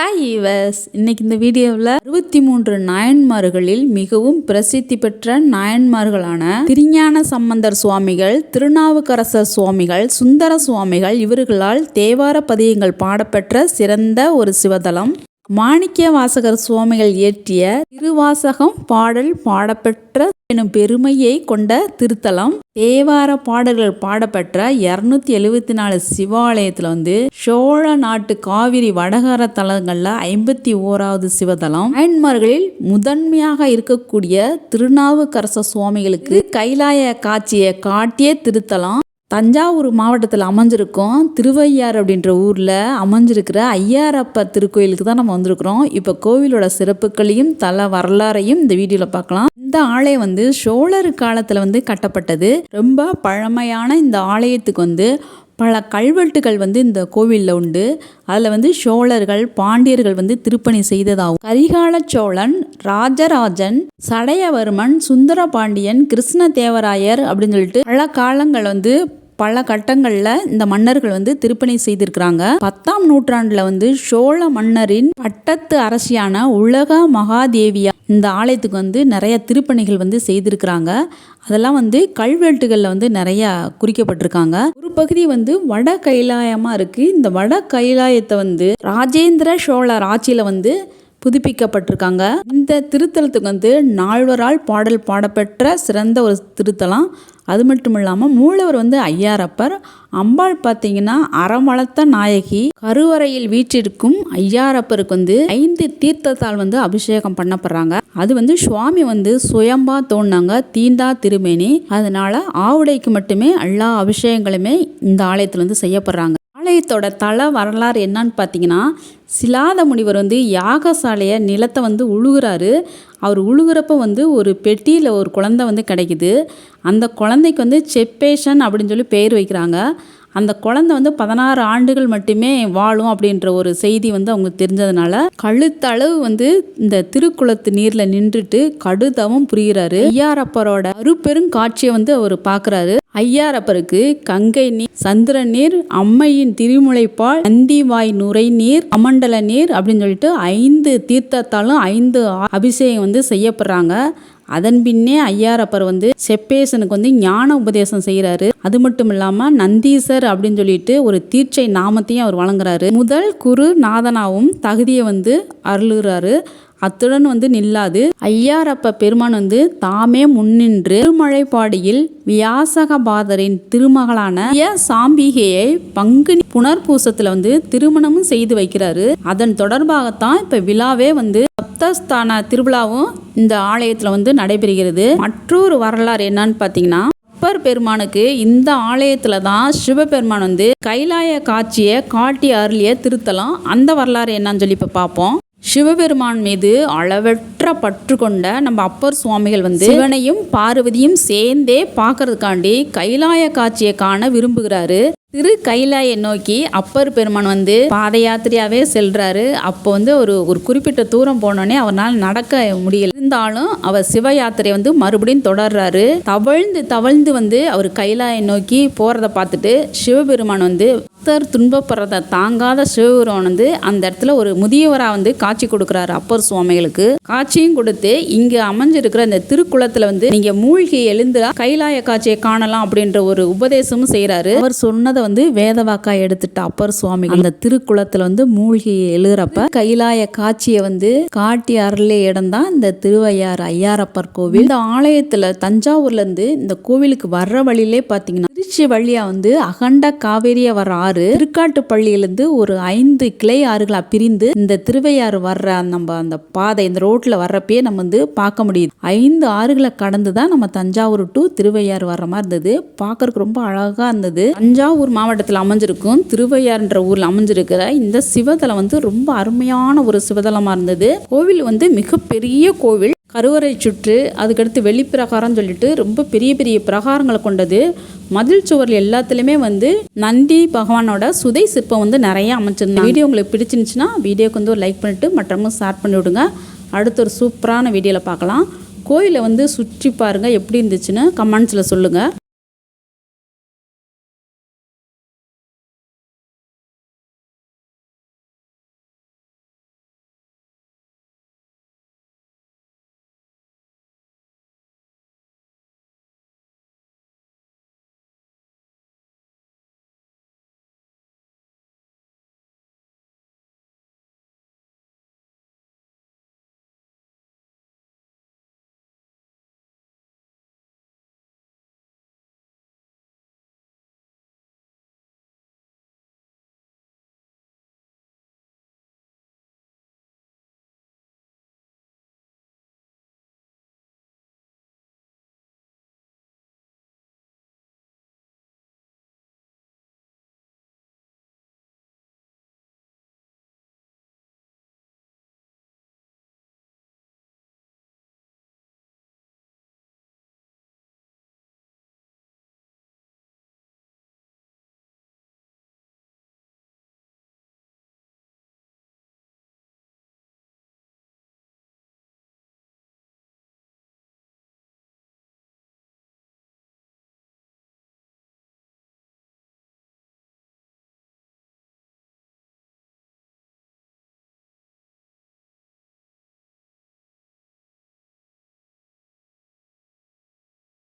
Hi ஈவஸ் இன்னைக்கு இந்த வீடியோவில் அறுபத்தி மூன்று நாயன்மார்களில் மிகவும் பிரசித்தி பெற்ற நாயன்மார்களான திருஞான சம்பந்தர் சுவாமிகள் திருநாவுக்கரசர் சுவாமிகள் சுந்தர சுவாமிகள் இவர்களால் தேவார பதியங்கள் பாடப்பெற்ற சிறந்த ஒரு சிவதலம் மாணிக்க வாசகர் சுவாமிகள் இயற்றிய திருவாசகம் பாடல் பாடப்பெற்ற எனும் பெருமையை கொண்ட திருத்தலம். தேவார பாடல்கள் பாடப்பெற்ற இரநூத்தி எழுவத்தி நாலு சிவாலயத்தில் வந்து சோழ நாட்டு காவிரி வடகர தலங்களில் ஐம்பத்தி ஓராவது சிவதலம் அயன்மார்களில் முதன்மையாக இருக்கக்கூடிய திருநாவுக்கரச சுவாமிகளுக்கு கைலாய காட்சியை காட்டிய திருத்தலம். தஞ்சாவூர் மாவட்டத்தில் அமைஞ்சிருக்கோம். திருவையார் அப்படின்ற ஊரில் அமைஞ்சிருக்கிற ஐயாரப்பர் திருக்கோயிலுக்கு தான் நம்ம வந்திருக்கிறோம். இப்போ கோவிலோட சிறப்புகளையும் தல வரலாறையும் இந்த வீடியோவில் பார்க்கலாம். இந்த ஆலயம் வந்து சோழர் காலத்தில் வந்து கட்டப்பட்டது. ரொம்ப பழமையான இந்த ஆலயத்துக்கு வந்து பல கல்வெட்டுகள் வந்து இந்த கோவிலில் உண்டு. அதில் வந்து சோழர்கள் பாண்டியர்கள் வந்து திருப்பணி செய்ததாகும் கரிகால சோழன் ராஜராஜன் சடையவர்மன் சுந்தர பாண்டியன் கிருஷ்ணதேவராயர் அப்படின்னு சொல்லிட்டு பல காலங்கள் வந்து பல கட்டங்களில் இந்த மன்னர்கள் வந்து திருப்பணி செய்திருக்கிறாங்க. பத்தாம் நூற்றாண்டில் வந்து சோழ மன்னரின் பட்டத்து அரசியான உலக மகாதேவியா இந்த ஆலயத்துக்கு வந்து நிறைய திருப்பணிகள் வந்து செய்திருக்கிறாங்க. அதெல்லாம் வந்து கல்வெட்டுகளில் வந்து நிறையா குறிக்கப்பட்டிருக்காங்க. ஒரு பகுதி வந்து வட கைலாயமாக இருக்குது இந்த வட கைலாயத்தை வந்து ராஜேந்திர சோழர் ஆட்சியில் வந்து புதுப்பிக்கப்பட்டிருக்காங்க. இந்த திருத்தலத்துக்கு வந்து நால்வரால் பாடல் பாடப்பெற்ற சிறந்த ஒரு திருத்தலம். அது மட்டும் இல்லாமல் மூலவர் வந்து ஐயாரப்பர் அம்பாள் பார்த்தீங்கன்னா அறமளத்த நாயகி. கருவறையில் வீற்றிருக்கும் ஐயாரப்பருக்கு வந்து ஐந்து தீர்த்தத்தால் வந்து அபிஷேகம் பண்ணப்படுறாங்க. அது வந்து சுவாமி வந்து சுயம்பா தோணுனாங்க தீண்டா திருமேனி. அதனால ஆவுடைக்கு மட்டுமே எல்லா அபிஷேகங்களுமே இந்த ஆலயத்தில் வந்து செய்யப்படுறாங்க. ஆலயத்தோட தல வரலாறு என்னன்னு பார்த்தீங்கன்னா சிலாத முனிவர் வந்து யாகசாலையை நிலத்தை வந்து உழுகுறாரு. அவர் உழுகிறப்ப வந்து ஒரு பெட்டியில் ஒரு குழந்தை வந்து கிடைக்குது. அந்த குழந்தைக்கு வந்து செப்பேஷன் அப்படின்னு சொல்லி பேர் வைக்கிறாங்க. அந்த குழந்தை வந்து பதினாறு ஆண்டுகள் மட்டுமே வாழும் அப்படின்ற ஒரு செய்தி வந்து அவங்க தெரிஞ்சதுனால கழுத்தளவு வந்து இந்த திருக்குளத்து நீரில் நின்றுட்டு கடுதவும் புரிகிறாரு. ஐயாரப்பரோட அருப்பெரும் காட்சியை வந்து அவர் பார்க்குறாரு. ஐயாரப்பருக்கு கங்கை நீர் சந்திர நீர் அம்மையின் திருமுளைப்பால் நந்திவாய் நுரை நீர் அமண்டல நீர் அப்படின்னு சொல்லிட்டு ஐந்து தீர்த்தத்தாலும் ஐந்து அபிஷேகம் வந்து செய்யப்படுறாங்க. அதன் பின்னே ஐயாரப்பர் வந்து செப்பேசனுக்கு வந்து ஞான உபதேசம் செய்கிறாரு அது மட்டும் இல்லாமல் நந்தீசர் அப்படின்னு சொல்லிட்டு ஒரு தீட்சை நாமத்தையும் அவர் வழங்குறாரு. முதல் குரு நாதனாவும் தகுதியை வந்து அருளுகிறாரு அத்துடன் வந்து நில்லாது. ஐயாரப்ப பெருமான் வந்து தாமே முன்னின்று திருமழைப்பாடியில் வியாசகபாதரின் திருமகளான சாம்பிகையை பங்குனி புனர்பூசத்துல வந்து திருமணமும் செய்து வைக்கிறாரு. அதன் தொடர்பாகத்தான் இப்ப விழாவே வந்து சப்தஸ்தான திருவிழாவும் இந்த ஆலயத்தில் வந்து நடைபெறுகிறது. மற்றொரு வரலாறு என்னன்னு பார்த்தீங்கன்னா அப்பர் பெருமானுக்கு இந்த ஆலயத்தில் தான் சிவபெருமான் வந்து கைலாய காட்சியை காட்டி அருளிய திருத்தலம். அந்த வரலாறு என்னன்னு சொல்லி இப்போ பார்ப்போம் சிவபெருமான் மீது அளவற்ற பற்று கொண்ட நம்ம அப்பர் சுவாமிகள் வந்து சிவனையும் பார்வதியும் சேர்ந்தே பார்க்கறதுக்காண்டி கைலாய காட்சியை காண விரும்புகிறாரு. திரு கைலாயை நோக்கி அப்பர் பெருமான் வந்து பாத யாத்திரையாகவே செல்கிறாரு அப்போ வந்து ஒரு ஒரு குறிப்பிட்ட தூரம் போனோடனே அவரால் நடக்க முடியல. இருந்தாலும் அவர் சிவ யாத்திரை வந்து மறுபடியும் தொடர்றாரு. தவழ்ந்து தவழ்ந்து வந்து அவர் கைலாயை நோக்கி போகிறத பார்த்துட்டு சிவபெருமான் வந்து பக்தர் துன்பப்படுறதை தாங்காத சிவபெருமான் வந்து அந்த இடத்துல ஒரு முதியவராக வந்து காட்சி கொடுக்குறாரு அப்பர் சுவாமிகளுக்கு. காட்சியும் கொடுத்து இங்கே அமைஞ்சிருக்கிற இந்த திருக்குளத்தில் வந்து நீங்கள் மூழ்கி எழுந்து கைலாய காட்சியை காணலாம் அப்படின்ற ஒரு உபதேசமும் செய்கிறாரு அவர் சொன்னதை வந்து வேதவாக்கா எடுத்துட்ட அப்பர் சுவாமி அந்த திருக்குளத்தில் வந்து மூழ்கி எழுகிறப்ப கைலாய காட்சியை வந்து காட்டி அருளே இடம் தான் இந்த திருவையாறு ஐயாரப்பர் கோவில். இந்த ஆலயத்தில் தஞ்சாவூர்லேருந்து இந்த கோவிலுக்கு வர்ற வழியிலே பார்த்தீங்கன்னா திருச்சி வழியாக வந்து அகண்ட காவேரியை வர ஆறு திருக்காட்டு பள்ளியிலிருந்து ஒரு ஐந்து கிளை ஆறுகளாக பிரிந்து இந்த திருவையாறு வர்ற நம்ம அந்த பாதை இந்த ரோட்டில் வர்றப்பயே நம்ம வந்து பார்க்க முடியுது. ஐந்து ஆறுகளை கடந்து தான் நம்ம தஞ்சாவூர் டு திருவையாறு வர்ற மாதிரி இருந்தது. பார்க்கறதுக்கு ரொம்ப அழகாக இருந்தது. தஞ்சாவூர் மாவட்டத்தில் அமைஞ்சிருக்கும் திருவையாறுன்ற ஊரில் அமைஞ்சிருக்கிற இந்த சிவதலம் வந்து ரொம்ப அருமையான ஒரு சிவதலமாக இருந்தது. கோவில் வந்து மிகப்பெரிய கோவில். கருவறை சுற்று அதுக்கடுத்து வெளிப்பிரகாரம் சொல்லிட்டு ரொம்ப பெரிய பெரிய பிரகாரங்களை கொண்டது. மதில் சுவரில் எல்லாத்துலேயுமே வந்து நந்தி பகவானோட சுதை சிற்பம் வந்து நிறைய அமைச்சிருந்தேன் வீடியோ உங்களுக்கு பிடிச்சிருந்துச்சுன்னா வீடியோக்கு வந்து ஒரு லைக் பண்ணிவிட்டு மற்றவங்க ஷேர் பண்ணி விடுங்க. அடுத்த ஒரு சூப்பரான வீடியோவில் பார்க்கலாம். கோயிலை வந்து சுற்றி பாருங்கள் எப்படி இருந்துச்சுன்னு கமெண்ட்ஸில் சொல்லுங்கள்